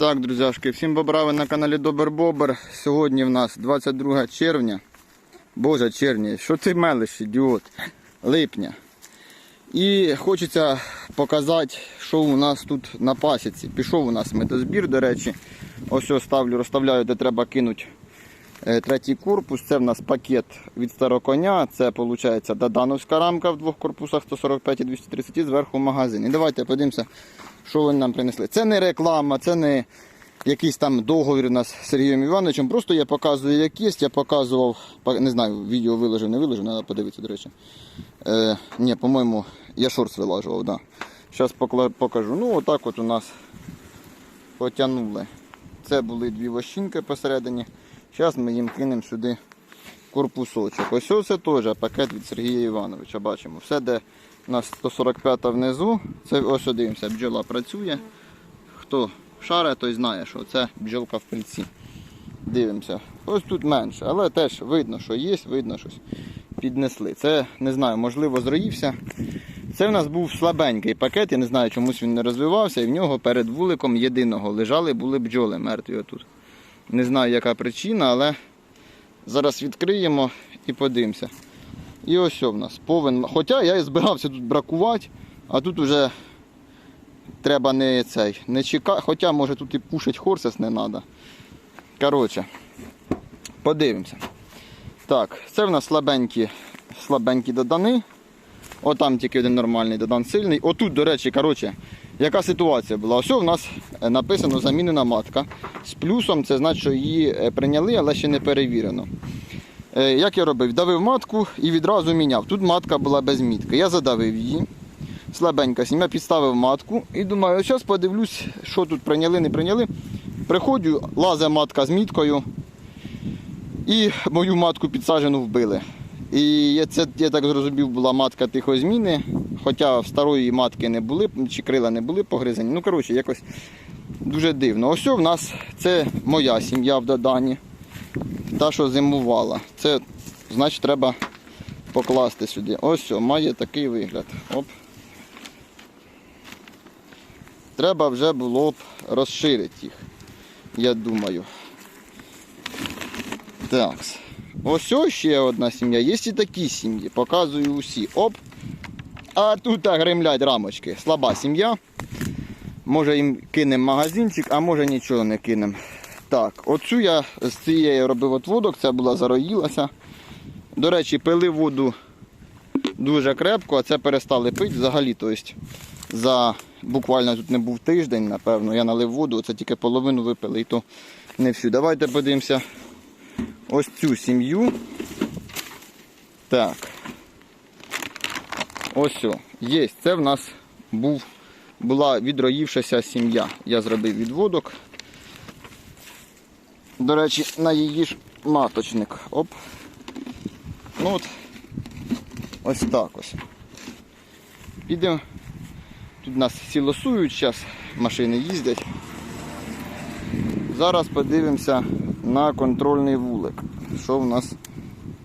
Так, друзяшки, всім бобра, на каналі Добер Бобер. Сьогодні в нас 22 червня. Боже, червня, що ти мелиш, ідіот? Липня. І хочеться показати, що у нас тут на пасіці. Пішов у нас медозбір, до речі. Ось ось ставлю, розставляю, де треба кинути третій корпус. Це в нас пакет від староконя. Це виходить додановська рамка в двох корпусах 145 і 230 зверху магазин. І давайте подивимося, що вони нам принесли. Це не реклама, це не якийсь там договір у нас з Сергієм Івановичем. Просто я показую, як є. Я показував, не знаю, відео виложив, не виложив, треба подивитися, до речі. Е, ні, по-моєму, я шорт вилажував, да. Зараз покажу. Ну, отак от у нас потягнули. Це були дві вощинки посередині. Зараз ми їм кинемо сюди корпусочок. Ось це теж пакет від Сергія Івановича. Бачимо. Все, де у нас 145 внизу. Це ось дивимося, бджола працює. Хто шаре, той знає, що це бджолка в пильці. Дивимося. Ось тут менше, але теж видно, що є, видно щось піднесли. Це не знаю, можливо, зроївся. Це в нас був слабенький пакет, я не знаю, чомусь він не розвивався, і в нього перед вуликом єдиного лежали були бджоли мертві отут. Не знаю, яка причина, але зараз відкриємо і подивимося. І ось в нас повен. Хоча я і збирався тут бракувати, а тут уже треба не цей, не чекати. Хоча може тут і пушить хорсес не треба. Коротше, подивимося. Так, це в нас слабенькі, слабенькі додани. Отам тільки один нормальний додан сильний. Отут, до речі, коротше, яка ситуація була? Ось у нас написано замінена матка. З плюсом це значить, що її е, прийняли, але ще не перевірено. Е, Як я робив? Давив матку і відразу міняв. Тут матка була без мітки. Я задавив її. Слабенька сім'я, підставив матку і думаю, зараз подивлюсь, що тут прийняли, не прийняли. Приходжу, лазе матка з міткою і мою матку підсаджену вбили. І це, я так зрозумів, була матка тихої зміни, хоча в старої матки не були, чи крила не були погризані. Ну, коротше, якось дуже дивно. Ось в нас це моя сім'я в Додані. Та, що зимувала. Це значить треба покласти сюди. Ось о, має такий вигляд. Оп. Треба вже було б розширити їх, я думаю. Так. Ось ще одна сім'я. Є і такі сім'ї. Показую усі. Оп. А тут гремлять рамочки. Слаба сім'я. Може їм кинемо магазинчик, а може нічого не кинемо. Так, оцю я з цієї робив отводок, ця була зароїлася. До речі, пили воду дуже крепко, а це перестали пити взагалі. Тобто за буквально тут не був тиждень, напевно. Я налив воду, це тільки половину випили і то не всю. Давайте подивимося ось цю сім'ю. Так. Ось о, є. Це в нас був, була відроївшася сім'я. Я зробив відводок. До речі, на її ж маточник. Оп. Ну от. Ось так ось. Підемо. Тут нас всі лосують, зараз машини їздять. Зараз подивимося на контрольний вулик. Що в нас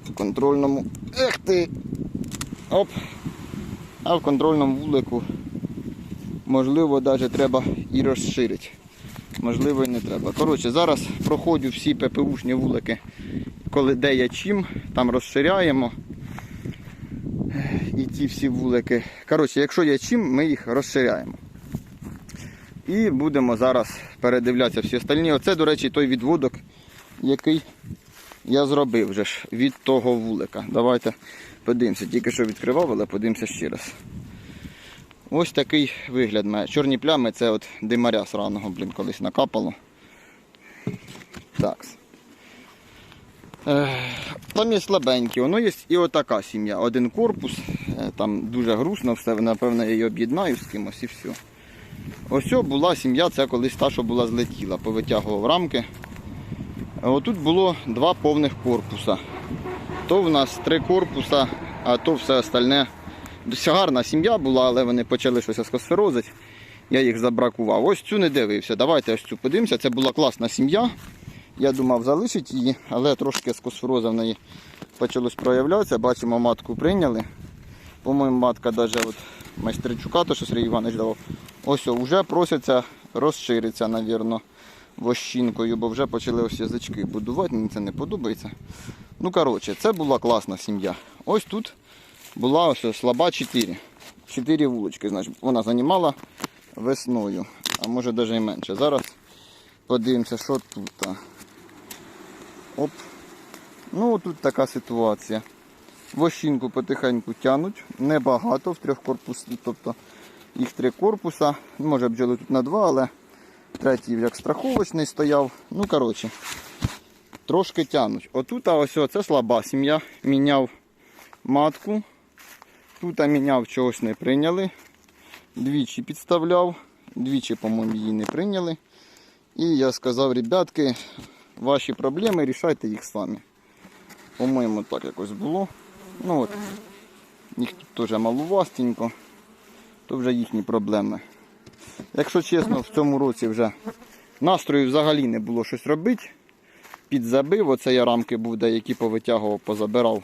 в контрольному. Ех ти! Оп! А в контрольному вулику можливо навіть треба і розширити. Можливо і не треба. Коротше, зараз проходжу всі ППУшні вулики, коли де я чим, там розширяємо. І ті всі вулики. Коротше, якщо є чим, ми їх розширяємо. І будемо зараз передивлятися всі остальні. Оце, до речі, той відводок, який я зробив вже ж від того вулика. Давайте подивимося. Тільки що відкривав, але подивимося ще раз. Ось такий вигляд має. Чорні плями це от димаря сраного, блін, колись накапало. Так. Там є слабенькі, воно є і отака сім'я. Один корпус, е, там дуже грустно все, напевно, я її об'єднаю з кимось і все. Ось була сім'я, це колись та, що була злетіла, повитягував рамки. А Отут було два повних корпуса. То в нас три корпуса, а то все остальне. Гарна сім'я була, але вони почали щось аскосферозити. Я їх забракував. Ось цю не дивився. Давайте ось цю подивимося. Це була класна сім'я. Я думав залишити її, але трошки аскосфероза в неї почалось проявлятися. Бачимо, матку прийняли. По-моєму, матка навіть майстричука, то що Сергій Іванович давав. Ось вже просяться розшириться, навірно, вощинкою, бо вже почали ось язички будувати, мені це не подобається. Ну, коротше, це була класна сім'я. Ось тут була ось слаба 4. 4 вулочки, значить, вона займала весною, а може навіть і менше. Зараз подивимося, що тут. Оп. Ну, тут така ситуація. Вощинку потихеньку тянуть, небагато в трьох корпусах, тобто їх три корпуса. Може бджоли тут на два, але третій як страховочний стояв. Ну, коротше, трошки тянуть. Отут, ось це слаба сім'я. Міняв матку. Тут міняв чогось не прийняли. Двічі підставляв, двічі, по-моєму, її не прийняли. І я сказав, ребятки, ваші проблеми, рішайте їх самі. По-моєму, так якось було. Ну от, їх тут теж малувастенько, то вже їхні проблеми. Якщо чесно, в цьому році вже настрою взагалі не було щось робити. Підзабив, оце я рамки був, деякі повитягував, позабирав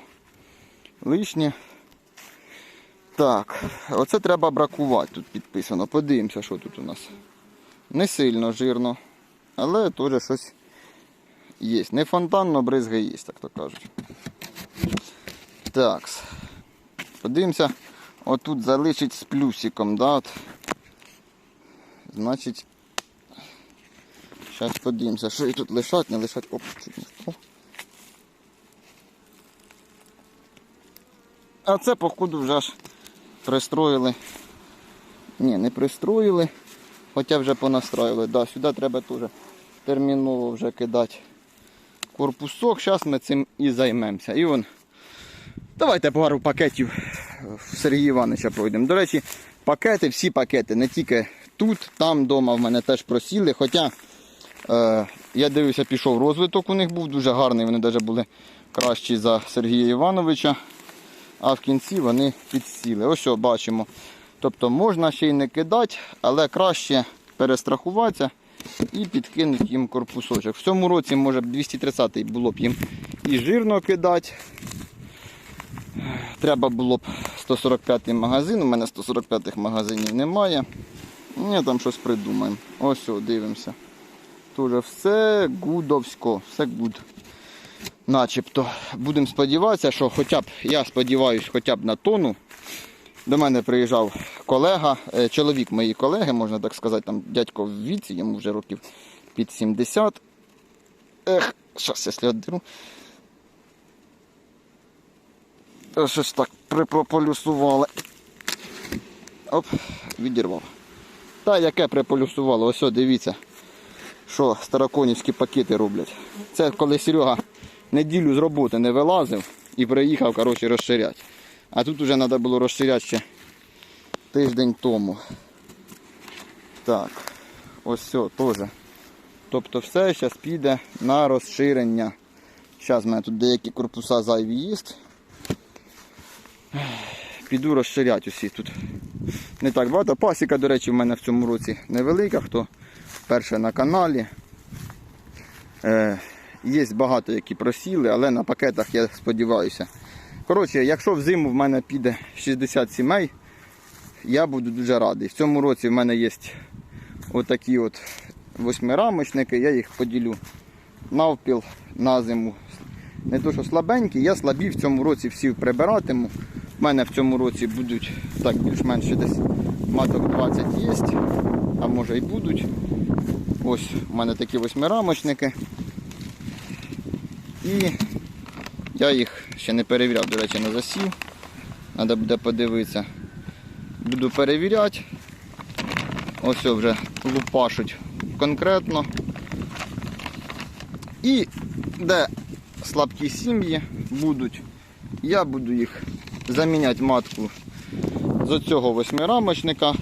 лишнє. Так, оце треба бракувати, тут підписано. Подивимося, що тут у нас. Не сильно жирно, але теж щось є. Не фонтанно, бризги є, так то кажуть. Так. Подивимося. Отут залишить з плюсиком, да? От. Значить. Зараз подивимося, що і тут лишать, не лишать. Оп, чуть. А це, походу, вже ж пристроїли. Ні, не пристроїли. Хоча вже понастроїли. Да, сюди треба теж терміново вже кидати корпусок. Зараз ми цим і займемося. І вон. Давайте пару пакетів Сергія Івановича пройдемо. До речі, пакети, всі пакети, не тільки тут, там вдома в мене теж просіли. Хоча е, я дивився, пішов розвиток у них був дуже гарний, вони навіть були кращі за Сергія Івановича. А в кінці вони підсіли. Ось що бачимо. Тобто можна ще й не кидати, але краще перестрахуватися і підкинути їм корпусочок. В цьому році, може, 230-й було б їм і жирно кидати. Треба було б 145-й магазин, у мене 145-х магазинів немає. Ні, там щось придумаємо. Ось, дивимося. Тоже все гудовсько, все гуд. Начебто. Будемо сподіватися, що хоча б, я сподіваюся, хоча б на тонну. До мене приїжджав колега, е, чоловік моєї колеги, можна так сказати, там дядько в віці, йому вже років під 70. Ех, щас я слід деру. Е, Щось так приполюсували. Оп, відірвав. Та яке приполюсувало, ось дивіться, що староконівські пакети роблять. Це коли Серега неділю з роботи не вилазив і приїхав коротше, розширяти. А тут вже треба було розширяти ще тиждень тому. Так, ось все теж. Тобто все зараз піде на розширення. Зараз в мене тут деякі корпуса зайві є. Піду розширяти усі тут. Не так багато. Пасіка, до речі, в мене в цьому році невелика, хто перше на каналі. Е, є багато які просіли, але на пакетах я сподіваюся. Коротше, якщо взиму в мене піде 60 сімей, я буду дуже радий. В цьому році в мене є отакі от восьмирамочники, я їх поділю навпіл на зиму. Не то, що слабенькі, я слабі в цьому році всі прибиратиму. У мене в цьому році будуть так більш-менш десь маток 20 є, а може і будуть. Ось у мене такі восьмирамочники. І я їх ще не перевіряв, до речі, на засів. Треба буде подивитися. Буду перевіряти. Ось вже лупашуть конкретно. І де слабкі сім'ї будуть, я буду їх заміняти матку з оцього восьмирамочника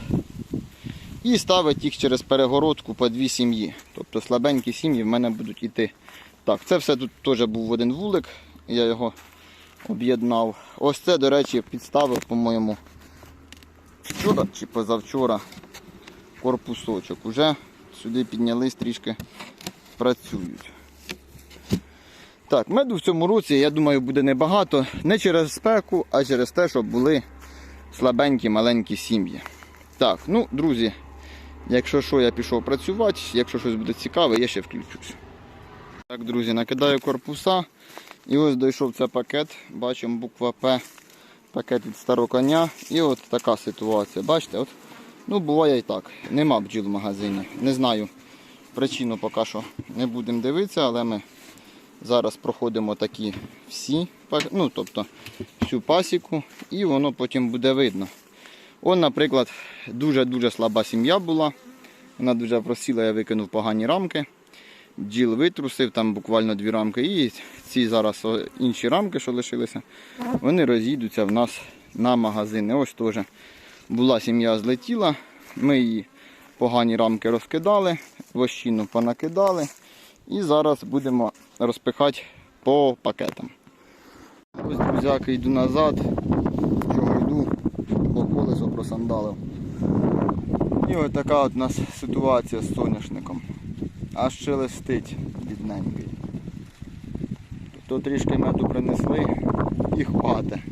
і ставити їх через перегородку по дві сім'ї. Тобто слабенькі сім'ї в мене будуть йти. Так, це все тут теж був один вулик, я його об'єднав. Ось це, до речі, підставив, по-моєму, вчора чи позавчора корпусочок. Уже сюди піднялись, трішки працюють. Так, меду в цьому році, я думаю, буде небагато. Не через спеку, а через те, щоб були слабенькі маленькі сім'ї. Так, ну, друзі, Якщо що, я пішов працювати, якщо щось буде цікаве, я ще включусь. Так, друзі, накидаю корпуса. І ось дійшов цей пакет. Бачимо буква П. Пакет від старого коня. І от така ситуація. Бачите, от, ну буває і так. Нема бджіл в магазині. Не знаю причину поки що не будемо дивитися, але ми зараз проходимо такі всі, ну тобто всю пасіку, і воно потім буде видно. Он, наприклад, дуже-дуже слаба сім'я була. Вона дуже просіла, я викинув погані рамки. Бджіл витрусив, там буквально дві рамки. І ці зараз інші рамки, що лишилися, вони розійдуться в нас на магазини. Ось теж була сім'я злетіла. Ми її погані рамки розкидали, вощину понакидали. І зараз будемо розпихати по пакетам. Ось, друзяки, йду назад. Чого йду, бо колесо просандалив. І ось така от у нас ситуація з соняшником. Аж шелестить бідненький. То трішки меду принесли і хвати.